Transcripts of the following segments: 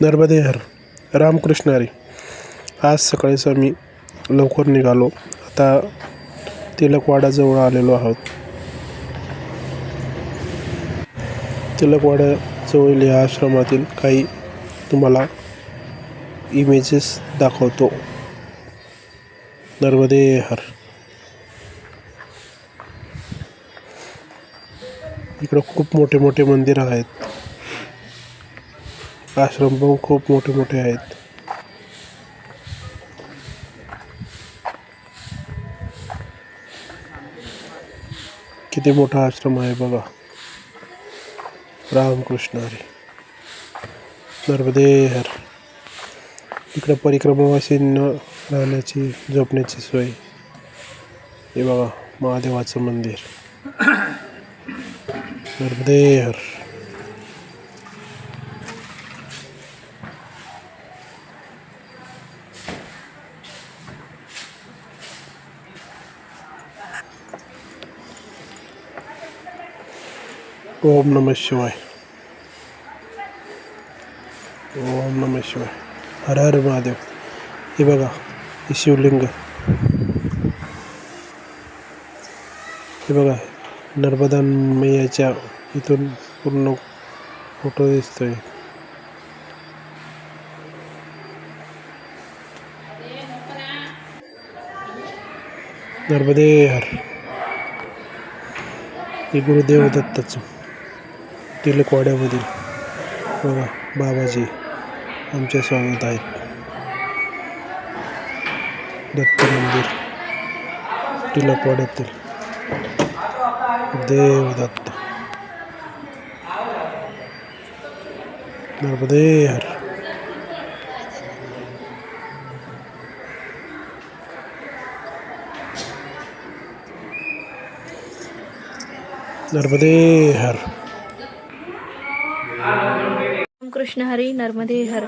नर्मदे हर रामकृष्ण हरी. आज सकाळीच आम्ही लवकर निघालो. आता तिलकवाड्याजवळ आलेलो आहोत. तिलकवाड्याजवळील या आश्रमातील काही तुम्हाला इमेजेस दाखवतो. नर्मदे हर. इकडं खूप मोठे मोठे मंदिर आहेत. आश्रम पण खूप मोठे मोठे आहेत. किती मोठा आश्रम आहे बघा. रामकृष्ण हरी. नर्मदे हर इकडं परिक्रमावासींना राहण्याची झोपण्याची सोय. हे बघा महादेवाचं मंदिर. नर्मदे हर ओम नम शिवाय। ओम नम शिवाय। हर हर महादेव। हे बघा हे शिवलिंग। हे बघा नर्मदा मैयाच्या इथून पूर्ण फोटो दिसतोय. नर्मदे हर। हे गुरुदेव दत्ताचं. टिलकवाड्यामधील बाबाजी आमच्या स्वागत आहेत. दत्त मंदिर टिलकवाड्यातील देवदत्त. नर्मदेहर. नर्मदेहर. कृष्ण हरी नर्मदे हर.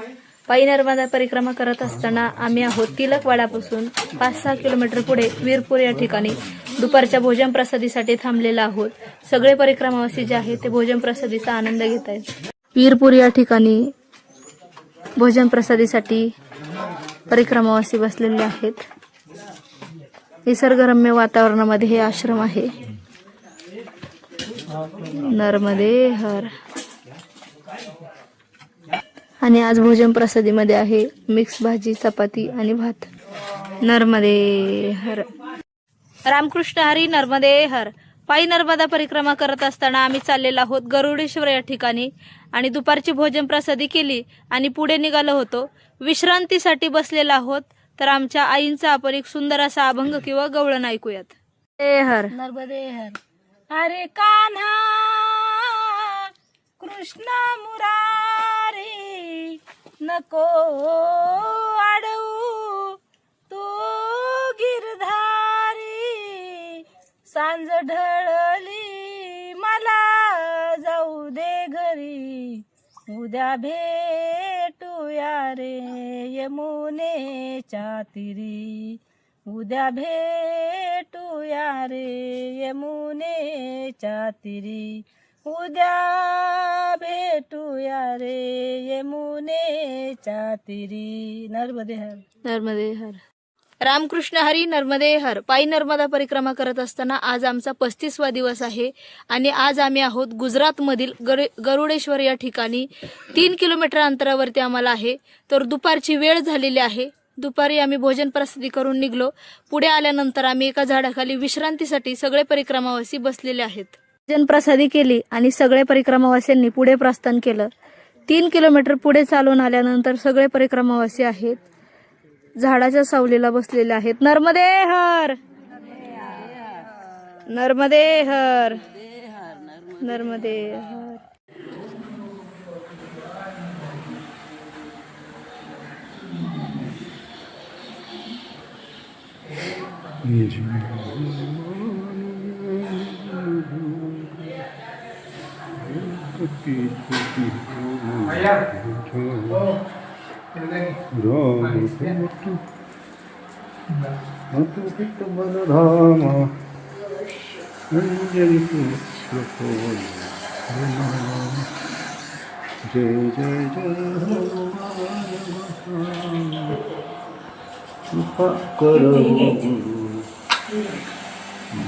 पायी नर्मदा परिक्रमा करत असताना आम्ही आहोत तिलकवाडापासून पाच सहा किलोमीटर पुढे वीरपूर या ठिकाणी. दुपारच्या भोजन प्रसादीसाठी थांबलेला आहोत. सगळे परिक्रमावासी जे आहेत ते भोजन प्रसादीचा आनंद घेत आहेत. वीरपूर या ठिकाणी भोजन प्रसादीसाठी परिक्रमावासी बसलेले आहेत. निसर्गरम्य वातावरणामध्ये हे आश्रम आहे. नर्मदे हर. आणि आज भोजन प्रसादीमध्ये आहे मिक्स भाजी चपाती आणि भात. नर्मदे हर. रामकृष्ण हरी नर्मदे हर. पायी नर्मदा परिक्रमा करत असताना आम्ही चाललेलो आहोत गरुडेश्वर या ठिकाणी आणि दुपारची भोजन प्रसादी केली आणि पुढे निघालो होतो. विश्रांतीसाठी बसलेलो आहोत तर आमच्या आईंचा आपण एक सुंदर असा अभंग किंवा गवळण ऐकूयात. ए हर. नर्मदे हर. अरे कान्हा कृष्ण मुरारी नको अडवू तू गिरधारी सांज ढळली मला जाऊ दे घरी. उद्या भेटूया रे यमुनेच्या तिरी. उद्या भेटूया रे यमुनेच्या तिरी. उद्या भेटूया रे यमुनेच्या तिरी नर्मदे हर. नर्मदे हर. रामकृष्ण हरी नर्मदे हर. पायी नर्मदा परिक्रमा करत असताना आज आमचा पस्तीसवा दिवस आहे आणि आज आम्ही आहोत गुजरातमधील गर गरुडेश्वर या ठिकाणी. तीन किलोमीटर अंतरावरती आम्हाला आहे. तर दुपारची वेळ झालेली आहे. दुपारी आम्ही भोजन प्रसिद्धी करून निघलो. पुढे आल्यानंतर आम्ही एका झाडाखाली विश्रांतीसाठी सगळे परिक्रमावासी बसलेले आहेत. जनप्रसादी प्रसादी केली आणि सगळे परिक्रमावासींनी पुढे प्रस्थान केलं. तीन किलोमीटर पुढे चालून आल्यानंतर सगळे परिक्रमावासी आहेत. झाडाच्या सावलीला बसलेले आहेत. नर्मदे हर! नर्मदे हर! नर्मदे हर!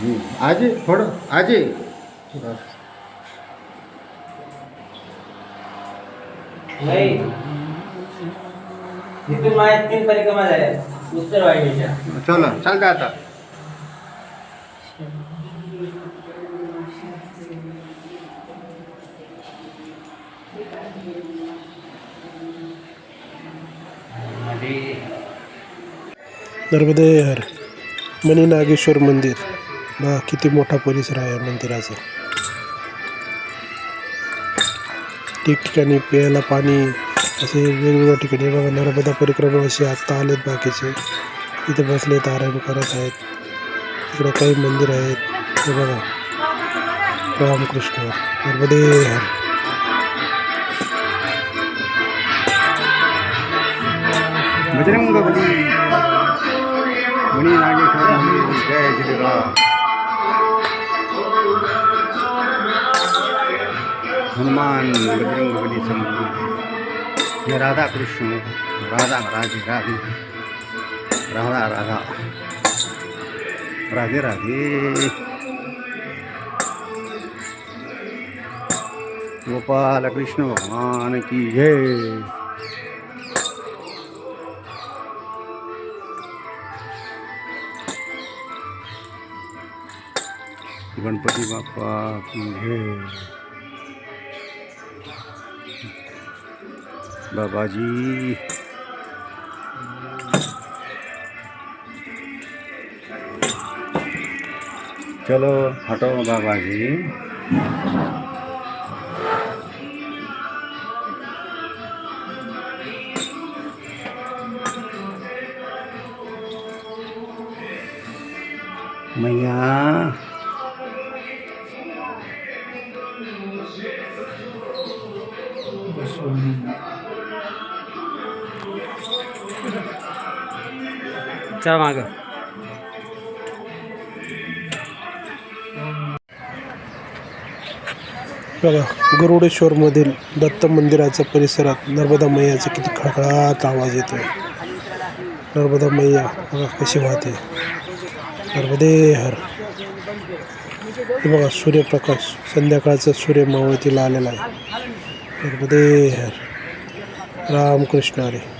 음. 아직 벌어 아직. नाही. तिथून माझ्या तीन परिक्रमा झाल्या. उत्तर वाहिनीच्या. चला चालतं आता. नर्मदे हर मनी नागेश्वर मंदिर किती मोठा परिसर आहे या मंदिराचा. ठिकठिकाणी प्यायला पाणी असे वेगवेगळ्या ठिकाणी. बघा नर्मदा परिक्रमा असे आत्ता आलेत बाकीचे. इथे बसलेत आराम करत आहेत. इकडे काही मंदिर आहेत. हे बघा रामकृष्ण नर्मदे हर. बजरंग बली मणि नागेश्वर जय श्रीराम हनुमान बजरंग बली मंदिर हे। राधा कृष्ण राधा राधे राधे राधा राधा राधे राधे। गोपाल कृष्ण भगवान की जय। गणपती बाप्पा की जय। बाबाजी. चलो हटो बाबाजी. मैया. चला माग. बघा गरुडेश्वरमधील दत्त मंदिराच्या परिसरात नर्मदा मैयाचा किती खळखळात आवाज येतो नर्मदा मैया बघा कशी वाहते. नर्मदे हर हे बघा सूर्यप्रकाश संध्याकाळचा सूर्य मावळतीला आलेला आहे. नर्मदे हर रामकृष्ण हरे.